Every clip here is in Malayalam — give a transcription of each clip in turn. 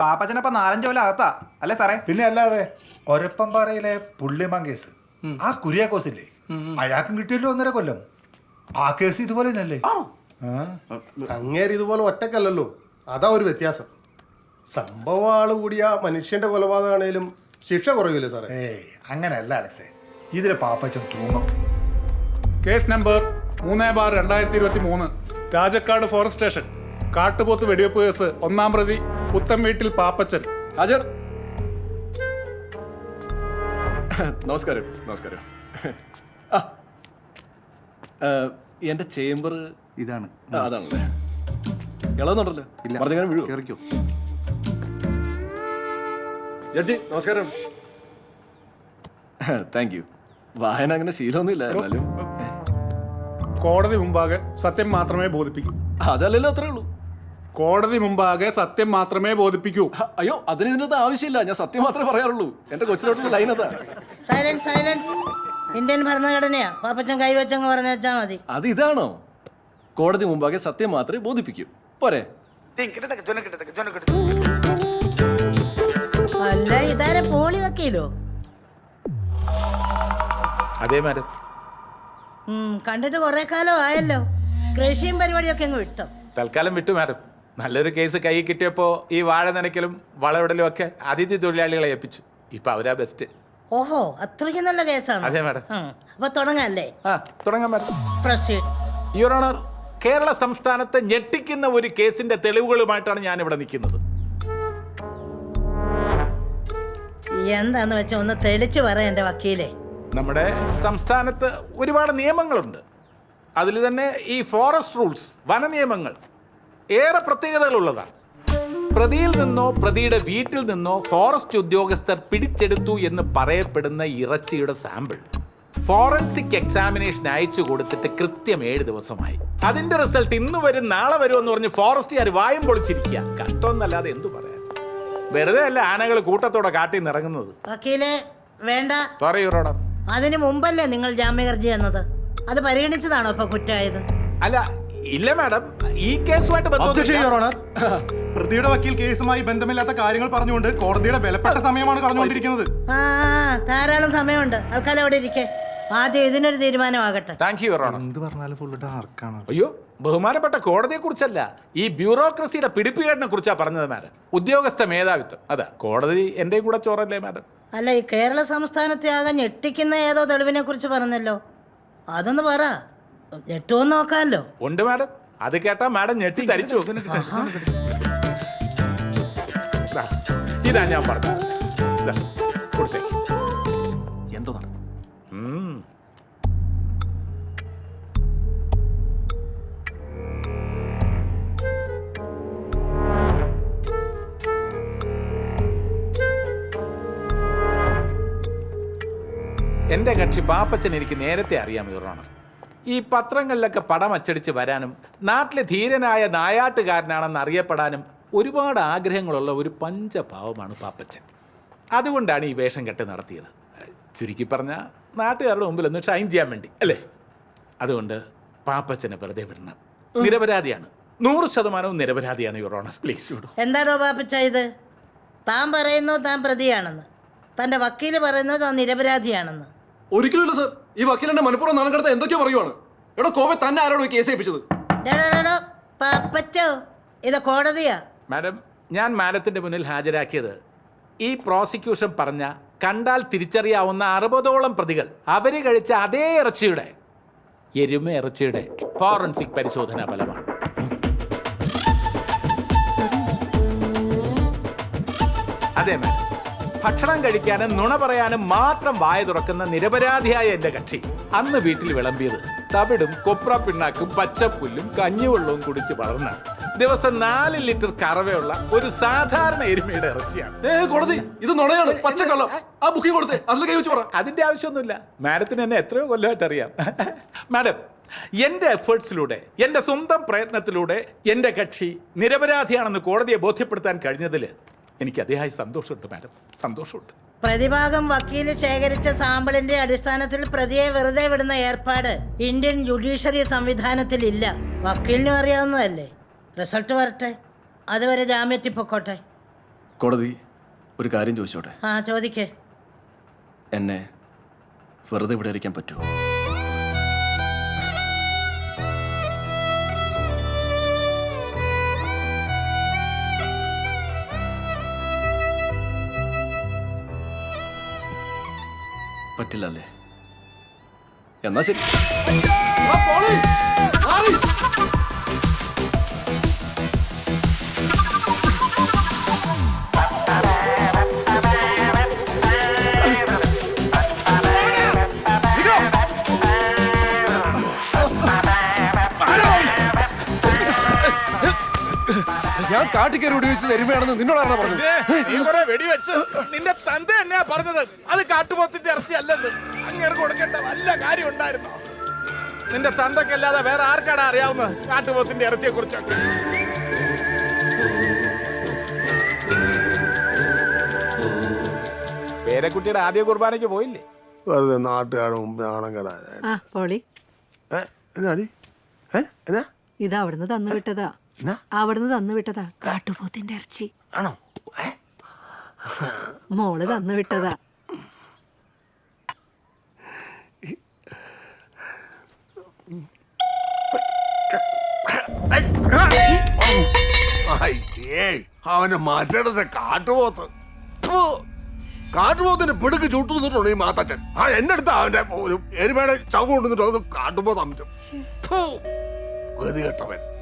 പാപ്പച്ചനപ്പം നാലഞ്ച് കൊല്ലം അകത്താ. അല്ലേ സാറേ? പിന്നെ അല്ലാതെ ഒരപ്പംപാറയിലെ പുള്ളിമാൻ കേസ്. ആ കുര്യാക്കോസ് ഇല്ലേ അയാൾക്കും കിട്ടിയല്ലോ ഒന്നര കൊല്ലം. ആ കേസ് ഇതുപോലെ തന്നെയല്ലേ? അങ്ങേര് ഇതുപോലെ ഒറ്റക്കല്ലല്ലോ. അതാ ഒരു വ്യത്യാസം. സംഭവം ആൾ കൂടിയ മനുഷ്യന്റെ കൊലപാതകമാണേലും ശിക്ഷ കുറയില്ലേ സാറേ? ഏയ് അങ്ങനെയല്ല അലക്സേ. ഇതിലെ പാപ്പച്ചൻ തൂങ്ങും. കേസ് നമ്പർ മൂന്ന് ബാർ രണ്ടായിരത്തി ഇരുപത്തി മൂന്ന് രാജക്കാട് ഫോറസ്റ്റ് സ്റ്റേഷൻ. കാട്ടുപോത്ത് വെടിവെപ്പ് കേസ് ഒന്നാം പ്രതി. പുത്തൻ വീട്ടിൽ പാപ്പച്ചൻ. ഹാജർ. നമസ്കാരം നമസ്കാരം. ആ എന്റെ ചേംബർ ഇതാണ്. അതാണല്ലേ. ഇളകുന്നുണ്ടല്ലോ. പറഞ്ഞങ്ങനെ വീഴുവോ? കേറിക്കോ. ജഡ്ജി നമസ്കാരം. താങ്ക് യു വായന അങ്ങനെ ശീലമൊന്നുമില്ല എന്നാലും. കോടതി മുമ്പാകെ സത്യം മാത്രമേ ബോധിപ്പിക്കൂ. അതല്ലല്ലോ അത്രേ ഉള്ളൂ. കോടതി മുമ്പാകെ സത്യം മാത്രമേ ബോധിപ്പിക്കൂ. അയ്യോ അതിന് ഇതിനകത്ത് ആവശ്യമില്ല. ഞാൻ സത്യം മാത്രമേ പറയാറുള്ളൂ. എന്റെ കൊച്ചിലോട്ടുള്ള ലൈൻ അതാ. സൈലൻസ് സൈലൻസ് ഇന്ത്യൻ ഭരണഘടനയാ. പാപ്പച്ചൻ കൈവച്ചങ്ങ് പറഞ്ഞു വെച്ചാ മതി. അത് ഇതാണോ? കോടതി മുമ്പാകെ സത്യം മാത്രമേ ബോധിപ്പിക്കൂ. പോരെ. അല്ല ഇതാരെ പോളി വക്കീലോ? അതേ മാഡം. കണ്ടിട്ട് കുറെ കാലം ആയല്ലോ. കൃഷിയും പരിപാടിയൊക്കെ അങ്ങ് വിട്ടോ. തൽക്കാലം വിട്ടു മാഡം. നല്ലൊരു കേസ് കൈ കിട്ടിയപ്പോൾ ഈ വാഴ നനയ്ക്കലും വളവിടലും ഒക്കെ അതിഥി തൊഴിലാളികളെ ഏൽപ്പിച്ചു. ഇപ്പൊ അവരാ ബെസ്റ്റ് ഓഹോ അത്രയ്ക്ക് നല്ല കേസാണ്. അതെ മാഡം. അപ്പൊ തുടങ്ങാല്ലേ? ആ തുടങ്ങാം മാഡം. യുവർ ഓണർ കേരള സംസ്ഥാനത്തെ ഞെട്ടിക്കുന്ന ഒരു കേസിന്റെ തെളിവുകളുമായിട്ടാണ് ഞാൻ ഇവിടെ നിൽക്കുന്നത്. എന്താന്ന് വെച്ചാ ഒന്ന് തെളിച്ചു പറ എന്റെ വക്കീലെ. നമ്മുടെ സംസ്ഥാനത്ത് ഒരുപാട് നിയമങ്ങളുണ്ട്. അതിൽ തന്നെ ഈ ഫോറസ്റ്റ് റൂൾസ് വന നിയമങ്ങൾ ഏറെ പ്രത്യേകതകളുള്ളതാണ്. പ്രതിയിൽ നിന്നോ പ്രതിയുടെ വീട്ടിൽ നിന്നോ ഫോറസ്റ്റ് ഉദ്യോഗസ്ഥർ പിടിച്ചെടുത്തു എന്ന് പറയപ്പെടുന്ന ഇറച്ചിയുടെ സാമ്പിൾ ഫോറൻസിക് എക്സാമിനേഷൻ അയച്ചു കൊടുത്തിട്ട് കൃത്യം ഏഴ് ദിവസമായി. അതിന്റെ റിസൾട്ട് ഇന്ന് വരും നാളെ വരും എന്ന് പറഞ്ഞ് ഫോറസ്റ്റുകാർ വായും പൊളിച്ചിരിക്കുക. കഷ്ടമൊന്നല്ലാതെ എന്തു പറയാൻ? വെറുതെ അല്ല ആനകൾ കൂട്ടത്തോടെ കാട്ടി നിന്ന് ഇറങ്ങുന്നത്? വക്കീലെ വേണ്ട. സോറി യുവർ അതിന് മുമ്പല്ലേ നിങ്ങൾ ജാമ്യഹർജി എന്നത് അത് പരിഗണിച്ചതാണോ ഇപ്പൊ കുറ്റമായത് അല്ല ഇല്ല മാഡം. ഈ കേസുമായിട്ട് ബന്ധമൊന്നുമില്ല. പ്രതിയുടെ വക്കീൽ കേസുമായി ബന്ധമില്ലാത്ത കാര്യങ്ങൾ പറഞ്ഞുകൊണ്ട് കോടതിയുടെ വിലപ്പെട്ട സമയമാണ് കളഞ്ഞുകൊണ്ടിരിക്കുന്നത് ആ ധാരാളം സമയമുണ്ട്. തൽക്കാലം അവിടെ ഇരിക്കെ? ആദ്യം ഇതിനൊരു തീരുമാനമാകട്ടെ. താങ്ക് യു എന്ത് പറഞ്ഞാലും ഫുള്ള് ഡാർക്കാണ് അയ്യോ ബഹുമാനപ്പെട്ട കോടതിയെ കുറിച്ചല്ല ഈ ബ്യൂറോക്രസിയുടെ പിടിപ്പുകേടിനെ കുറിച്ചാ പറഞ്ഞത് മാഡം. ഉദ്യോഗസ്ഥ മേധാവിത്വം. അതാ കോടതി എന്റെയും കൂടെ ചോറല്ലേ മാഡം? അല്ല ഈ കേരള സംസ്ഥാനത്തെ ആകെ ഞെട്ടിക്കുന്ന ഏതോ തെളിവിനെ കുറിച്ച് പറഞ്ഞല്ലോ. അതൊന്ന് പറ. ഞെട്ടുമെന്ന് നോക്കാമല്ലോ. ഉണ്ട് മാഡം. അത് കേട്ടാ മാഡം ഞെട്ടി തരിച്ചു ദാ, ഇതാ ഞാൻ പറഞ്ഞു കൊടുത്തേക്ക് എന്തോ നടക്കും ഉം. എന്റെ കക്ഷി പാപ്പച്ചൻ എനിക്ക് നേരത്തെ അറിയാം യുവർ ഈ പത്രങ്ങളിലൊക്കെ പടം അച്ചടിച്ച് വരാനും നാട്ടിലെ ധീരനായ നായാട്ടുകാരനാണെന്ന് അറിയപ്പെടാനും ഒരുപാട് ആഗ്രഹങ്ങളുള്ള ഒരു പഞ്ചഭാവമാണ് പാപ്പച്ചൻ. അതുകൊണ്ടാണ് ഈ വേഷം കെട്ട് നടത്തിയത്. ചുരുക്കി പറഞ്ഞ നാട്ടുകാരുടെ മുമ്പിൽ ഒന്ന് ഷൈൻ ചെയ്യാൻ വേണ്ടി അല്ലേ? അതുകൊണ്ട് പാപ്പച്ചനെ വെറുതെ വിടണം. നിരപരാധിയാണ്. നൂറ് ശതമാനവും നിരപരാധിയാണ് യുവർ ഓണർ പ്ലീസ് എന്താണോ പാപ്പച്ച ഇത്? താൻ പറയുന്നു താൻ പ്രതിയാണെന്ന്. തന്റെ വക്കീൽ പറയുന്നു താൻ നിരപരാധിയാണെന്ന്. ഒരിക്കലും ഇല്ല സർ ഈ വക്കീലിന്റെ മനഃപൂർവം നാണം കടത്ത എന്തൊക്കെയോ പറയുവാണ്. എടോ കോപ തന്നെ ആരോടോ കേസ് ഏൽപ്പിച്ചത്? പാപ്പച്ചോ ഇത് കോടതിയാ. മാഡം ഞാൻ മാഡത്തിന്റെ മുന്നിൽ ഹാജരാക്കിയത് ഈ പ്രോസിക്യൂഷൻ പറഞ്ഞ കണ്ടാൽ തിരിച്ചറിയാവുന്ന അറുപതോളം പ്രതികൾ അവർ കഴിച്ച അതേ ഇറച്ചിയുടെ എരുമ ഇറച്ചിയുടെ ഫോറൻസിക് പരിശോധനാ ഫലമാണ്. അതെ മാഡം. ഭക്ഷണം കഴിക്കാനും നുണ പറയാനും മാത്രം വായ തുറക്കുന്ന നിരപരാധിയായ എന്റെ കക്ഷി. അന്ന് വീട്ടിൽ വിളമ്പിയത് തവിടും കൊപ്ര പിണ്ണാക്കും പച്ചപ്പുല്ലും കഞ്ഞിവെള്ളവും കുടിച്ച് വളർന്ന ദിവസം നാല് ലിറ്റർ കറവയുള്ള ഒരു സാധാരണ എരുമയുടെ ഇറച്ചിയാണ്. ഇത് നുണയാണ് പച്ചക്കള്ളം. ആ ബുക്കിംഗ് കൊടുത്തേ അതിൽ കൈ വെച്ച് പറ. അതിന്റെ ആവശ്യമൊന്നുമില്ല. മാഡത്തിന് എന്നെ എത്രയോ കൊല്ലമായിട്ട് അറിയാം. മാഡം എന്റെ എഫേർട്സിലൂടെ എന്റെ സ്വന്തം പ്രയത്നത്തിലൂടെ എന്റെ കക്ഷി നിരപരാധിയാണെന്ന് കോടതിയെ ബോധ്യപ്പെടുത്താൻ കഴിഞ്ഞതിൽ എനിക്ക് അതിയായ സന്തോഷമുണ്ട് മാഡം. സന്തോഷമുണ്ട്. പ്രതിഭാഗം വക്കീൽ ശേഖരിച്ച സാമ്പിളിന്റെ അടിസ്ഥാനത്തിൽ പ്രതിയെ വെറുതെ വിടുന്ന ഏർപ്പാട് ഇന്ത്യൻ ജുഡീഷ്യറി സംവിധാനത്തിൽ ഇല്ല. വക്കീലിനും അറിയാവുന്നതല്ലേ? റിസൾട്ട് വരട്ടെ. അതുവരെ ജാമ്യത്തിൽ പൊക്കോട്ടെ കോടതി ഒരു കാര്യം ചോദിച്ചോട്ടെ? ആ ചോദിക്കേ. എന്നെ വെറുതെ ഇവിടെ ഇരിക്കാൻ പറ്റുമോ? പറ്റില്ല അല്ലേ എന്നാ ശരി. ഞാൻ കാട്ടിക്കറി ഉപയോഗിച്ച് നിന്നോട് നിന്നോടാണ് പറഞ്ഞത്. നീ കുറെ വെടിവെച്ച് നിന്റെ തന്ത തന്നെയാ പറഞ്ഞത്. അത് കാട്ടുപോത്തിന്റെ ഇറച്ചി അല്ലെന്ന് അങ്ങേർ കൊടുക്കേണ്ട വല്ല കാര്യം ഉണ്ടായിരുന്നോ? നിന്റെ തന്തക്കല്ലാതെ വേറെ ആർക്കാണ് അറിയാവുന്നത് കാട്ടുപോത്തിന്റെ ഇറച്ചിയെ കുറിച്ചൊക്കെ പേരക്കുട്ടിയുടെ ആദ്യ കുർബാനയ്ക്ക് പോയില്ലേ? വെറുതെ നാട്ടുകാരുടെ മുമ്പ് നാണം കെടാൻ ആ പോളി. എന്നാടി? ഏ എന്നാ? ഇതാ അവിടുന്ന് തന്നു വിട്ടതാ. അവിടുന്ന് തന്നു വിട്ടതാ. കാട്ടുപോത്തിന്റെ ഇറച്ചി. ആണോ? മോൾ തന്നു വിട്ടതാ. അവനെ മാറ്റേണ്ടത് കാട്ടുപോത്ത്. കാട്ടുപോത്തിന്റെ കാട്ടുപോത്തിന് പിടുക്ക് ചുട്ടു നിന്നിട്ടുണ്ട് ഈ മാത്തച്ഛൻ? ആ എന്റെ അടുത്ത് അവന്റെ ഒരു എരുമയുടെ ചവ് കൊണ്ടുവന്നിട്ട് അത് കാട്ടുപോത്ത് അമിറ്റും കേട്ടവൻ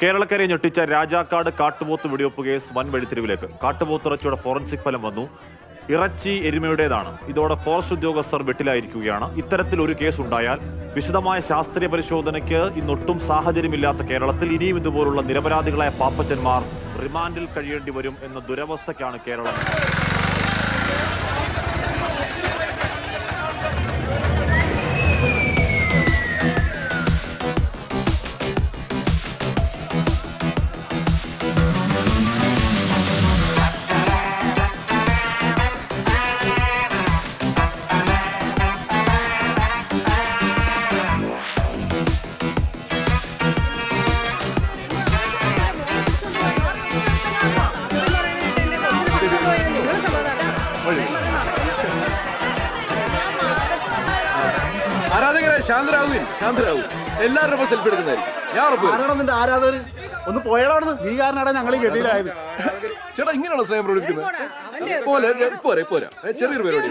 കേരളക്കരെ ഞെട്ടിച്ച രാജാക്കാട് കാട്ടുപോത്ത് വെടിവെപ്പ് കേസ് വൻ വെടിത്തിരിവിലേക്ക് കാട്ടുപോത്തിറച്ചിയുടെ ഫോറൻസിക് ഫലം വന്നു. ഇറച്ചി എരുമയുടേതാണ്. ഇതോടെ ഫോറസ്റ്റ് ഉദ്യോഗസ്ഥർ വെട്ടിലായിരിക്കുകയാണ്. ഇത്തരത്തിൽ ഒരു കേസ് ഉണ്ടായാൽ വിശദമായ ശാസ്ത്രീയ പരിശോധനയ്ക്ക് ഇന്നൊട്ടും സാഹചര്യമില്ലാത്ത കേരളത്തിൽ ഇനിയും ഇതുപോലുള്ള നിരപരാധികളായ പാപ്പച്ചന്മാർ റിമാൻഡിൽ കഴിയേണ്ടി വരും എന്ന ദുരവസ്ഥയ്ക്കാണ് കേരളം ശാന്തരാകുവിൻ ശാന്തരാകും എല്ലാവരുടെ ഒപ്പം സെൽഫി എടുക്കുന്നതായിരിക്കും. ഞാൻ ഉറപ്പ് വരും. ആരാണ് നിന്റെ ആരാധകർ ഒന്ന് പോയടാണെന്ന് നീ കാരണടാ ഞങ്ങൾ ഗതിയിലായത് ചേട്ടാ ഇങ്ങനെയാണോ സ്നേഹം പ്രകടിപ്പിക്കുന്നത്? പോലെ ഞാൻ- പോരെ പോരാ. ഏ, ചെറിയൊരു പരിപാടി.